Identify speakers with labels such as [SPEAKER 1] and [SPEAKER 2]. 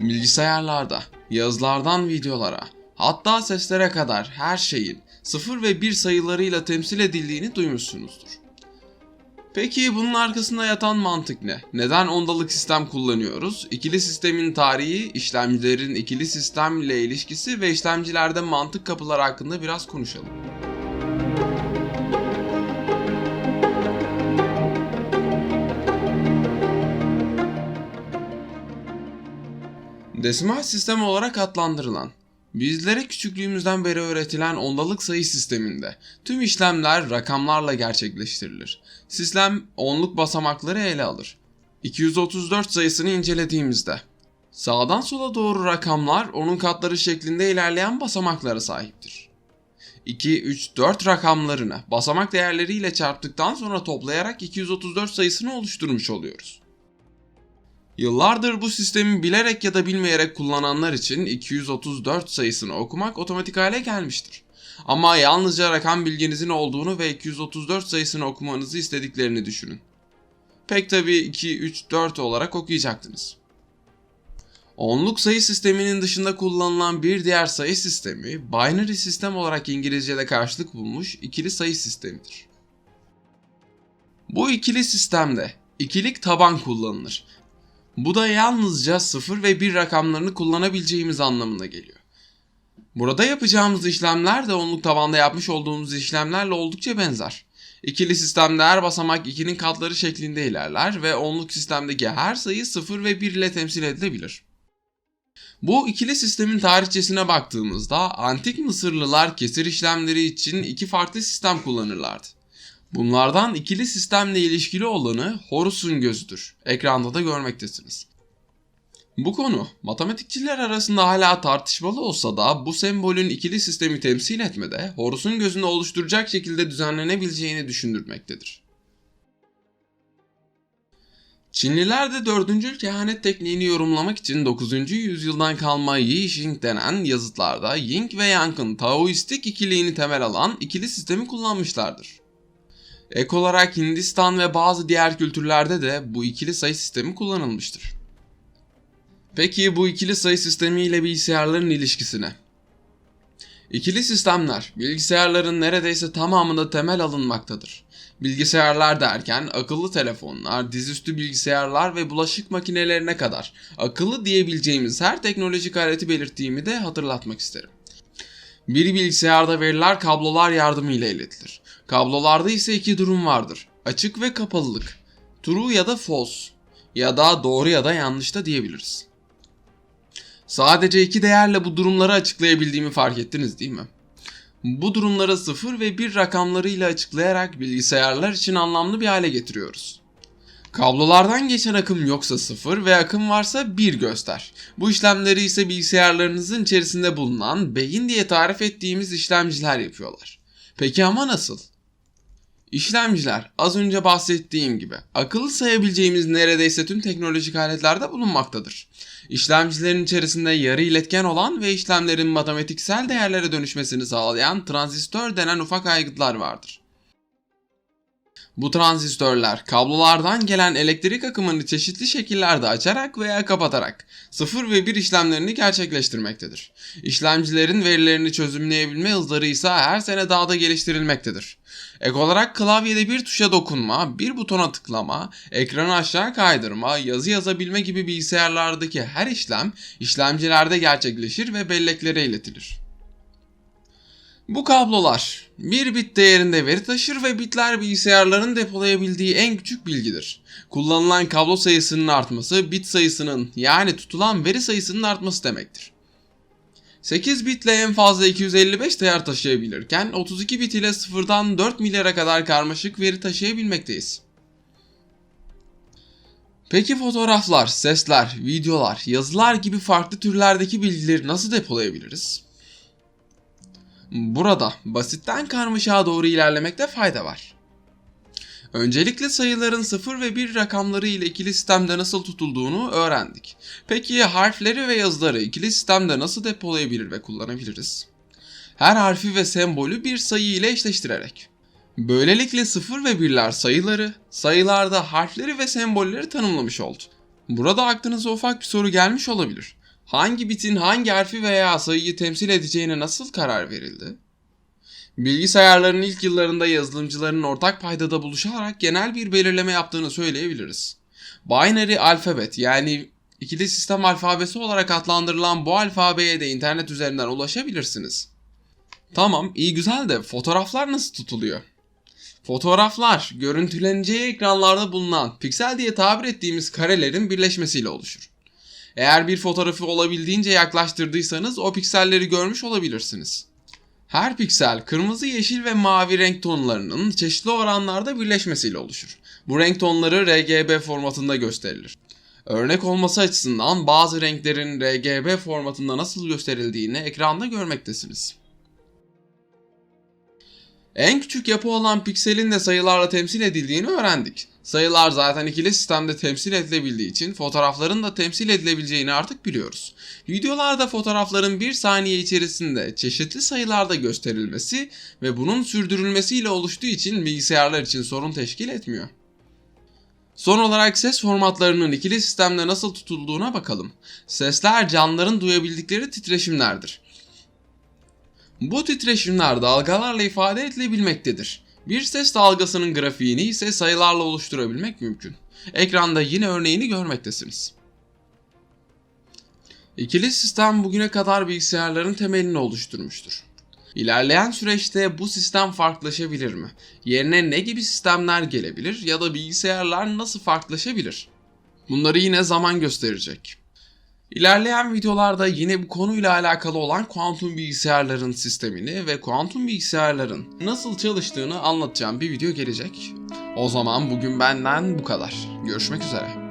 [SPEAKER 1] Bilgisayarlarda, yazılardan videolara, hatta seslere kadar her şeyin 0 ve 1 sayılarıyla temsil edildiğini duymuşsunuzdur. Peki bunun arkasında yatan mantık ne? Neden ondalık sistem kullanıyoruz? İkili sistemin tarihi, işlemcilerin ikili sistemle ilişkisi ve işlemcilerde mantık kapıları hakkında biraz konuşalım. Desimal sistem olarak adlandırılan, bizlere küçüklüğümüzden beri öğretilen ondalık sayı sisteminde tüm işlemler rakamlarla gerçekleştirilir. Sistem onluk basamakları ele alır. 234 sayısını incelediğimizde sağdan sola doğru rakamlar onun katları şeklinde ilerleyen basamaklara sahiptir. 2, 3, 4 rakamlarını basamak değerleriyle çarptıktan sonra toplayarak 234 sayısını oluşturmuş oluyoruz. Yıllardır bu sistemi bilerek ya da bilmeyerek kullananlar için 234 sayısını okumak otomatik hale gelmiştir. Ama yalnızca rakam bilginizin olduğunu ve 234 sayısını okumanızı istediklerini düşünün. Pek tabi 2, 3, 4 olarak okuyacaktınız. Onluk sayı sisteminin dışında kullanılan bir diğer sayı sistemi, binary sistem olarak İngilizce'de karşılık bulmuş ikili sayı sistemidir. Bu ikili sistemde ikilik taban kullanılır bu da yalnızca 0 ve 1 rakamlarını kullanabileceğimiz anlamına geliyor. Burada yapacağımız işlemler de onluk tabanda yapmış olduğumuz işlemlerle oldukça benzer. İkili sistemde her basamak 2'nin katları şeklinde ilerler ve onluk sistemdeki her sayı 0 ve 1 ile temsil edilebilir. Bu ikili sistemin tarihçesine baktığımızda antik Mısırlılar kesir işlemleri için iki farklı sistem kullanırlardı. Bunlardan ikili sistemle ilişkili olanı Horus'un gözüdür. Ekranda da görmektesiniz. Bu konu matematikçiler arasında hala tartışmalı olsa da bu sembolün ikili sistemi temsil etmede Horus'un gözünü oluşturacak şekilde düzenlenebileceğini düşündürmektedir. Çinliler de dördüncül kehanet tekniğini yorumlamak için 9. yüzyıldan kalma Yi Xing denen yazıtlarda Ying ve Yang'ın Taoistik ikiliğini temel alan ikili sistemi kullanmışlardır. Ek olarak Hindistan ve bazı diğer kültürlerde de bu ikili sayı sistemi kullanılmıştır. Peki bu ikili sayı sistemi ile bilgisayarların ilişkisine? İkili sistemler bilgisayarların neredeyse tamamında temel alınmaktadır. Bilgisayarlar derken akıllı telefonlar, dizüstü bilgisayarlar ve bulaşık makinelerine kadar akıllı diyebileceğimiz her teknolojik aleti belirttiğimi de hatırlatmak isterim. Bir bilgisayarda veriler kablolar yardımıyla iletilir. Kablolarda ise iki durum vardır. Açık ve kapalılık. True ya da false. Ya da doğru ya da yanlış da diyebiliriz. Sadece iki değerle bu durumları açıklayabildiğimi fark ettiniz değil mi? Bu durumları 0 ve 1 rakamlarıyla açıklayarak bilgisayarlar için anlamlı bir hale getiriyoruz. Kablolardan geçen akım yoksa 0 ve akım varsa 1 göster. Bu işlemleri ise bilgisayarlarınızın içerisinde bulunan beyin diye tarif ettiğimiz işlemciler yapıyorlar. Peki ama nasıl? İşlemciler az önce bahsettiğim gibi akıllı sayabileceğimiz neredeyse tüm teknolojik aletlerde bulunmaktadır. İşlemcilerin içerisinde yarı iletken olan ve işlemlerin matematiksel değerlere dönüşmesini sağlayan transistör denen ufak aygıtlar vardır. Bu transistörler kablolardan gelen elektrik akımını çeşitli şekillerde açarak veya kapatarak 0 ve 1 işlemlerini gerçekleştirmektedir. İşlemcilerin verilerini çözümleyebilme hızları ise her sene daha da geliştirilmektedir. Ek olarak klavyede bir tuşa dokunma, bir butona tıklama, ekranı aşağı kaydırma, yazı yazabilme gibi bilgisayarlardaki her işlem işlemcilerde gerçekleşir ve belleklere iletilir. Bu kablolar bir bit değerinde veri taşır ve bitler bilgisayarların depolayabildiği en küçük bilgidir. Kullanılan kablo sayısının artması bit sayısının yani tutulan veri sayısının artması demektir. 8 bitle en fazla 255 değer taşıyabilirken 32 bit ile 0'dan 4 milyara kadar karmaşık veri taşıyabilmekteyiz. Peki fotoğraflar, sesler, videolar, yazılar gibi farklı türlerdeki bilgileri nasıl depolayabiliriz? Burada basitten karmaşağa doğru ilerlemekte fayda var. Öncelikle sayıların 0 ve 1 rakamları ile ikili sistemde nasıl tutulduğunu öğrendik. Peki harfleri ve yazıları ikili sistemde nasıl depolayabilir ve kullanabiliriz? Her harfi ve sembolü bir sayı ile eşleştirerek. Böylelikle 0 ve 1'ler sayıları, sayılarda harfleri ve sembolleri tanımlamış oldu. Burada aklınıza ufak bir soru gelmiş olabilir. Hangi bitin hangi harfi veya sayıyı temsil edeceğine nasıl karar verildi? Bilgisayarların ilk yıllarında yazılımcıların ortak paydada buluşarak genel bir belirleme yaptığını söyleyebiliriz. Binary alfabet yani ikili sistem alfabesi olarak adlandırılan bu alfabeye de internet üzerinden ulaşabilirsiniz. Tamam, iyi güzel de fotoğraflar nasıl tutuluyor? Fotoğraflar, görüntüleneceği ekranlarda bulunan piksel diye tabir ettiğimiz karelerin birleşmesiyle oluşur. Eğer bir fotoğrafı olabildiğince yaklaştırdıysanız o pikselleri görmüş olabilirsiniz. Her piksel kırmızı, yeşil ve mavi renk tonlarının çeşitli oranlarda birleşmesiyle oluşur. Bu renk tonları RGB formatında gösterilir. Örnek olması açısından bazı renklerin RGB formatında nasıl gösterildiğini ekranda görmektesiniz. En küçük yapı olan pikselin de sayılarla temsil edildiğini öğrendik. Sayılar zaten ikili sistemde temsil edilebildiği için fotoğrafların da temsil edilebileceğini artık biliyoruz. Videolarda fotoğrafların bir saniye içerisinde çeşitli sayılarda gösterilmesi ve bunun sürdürülmesiyle oluştuğu için bilgisayarlar için sorun teşkil etmiyor. Son olarak ses formatlarının ikili sistemde nasıl tutulduğuna bakalım. Sesler canlıların duyabildikleri titreşimlerdir. Bu titreşimler dalgalarla ifade edilebilmektedir. Bir ses dalgasının grafiğini ise sayılarla oluşturabilmek mümkün. Ekranda yine örneğini görmektesiniz. İkili sistem bugüne kadar bilgisayarların temelini oluşturmuştur. İlerleyen süreçte bu sistem farklılaşabilir mi? Yerine ne gibi sistemler gelebilir ya da bilgisayarlar nasıl farklılaşabilir? Bunları yine zaman gösterecek. İlerleyen videolarda yine bu konuyla alakalı olan kuantum bilgisayarların sistemini ve kuantum bilgisayarların nasıl çalıştığını anlatacağım bir video gelecek. O zaman bugün benden bu kadar. Görüşmek üzere.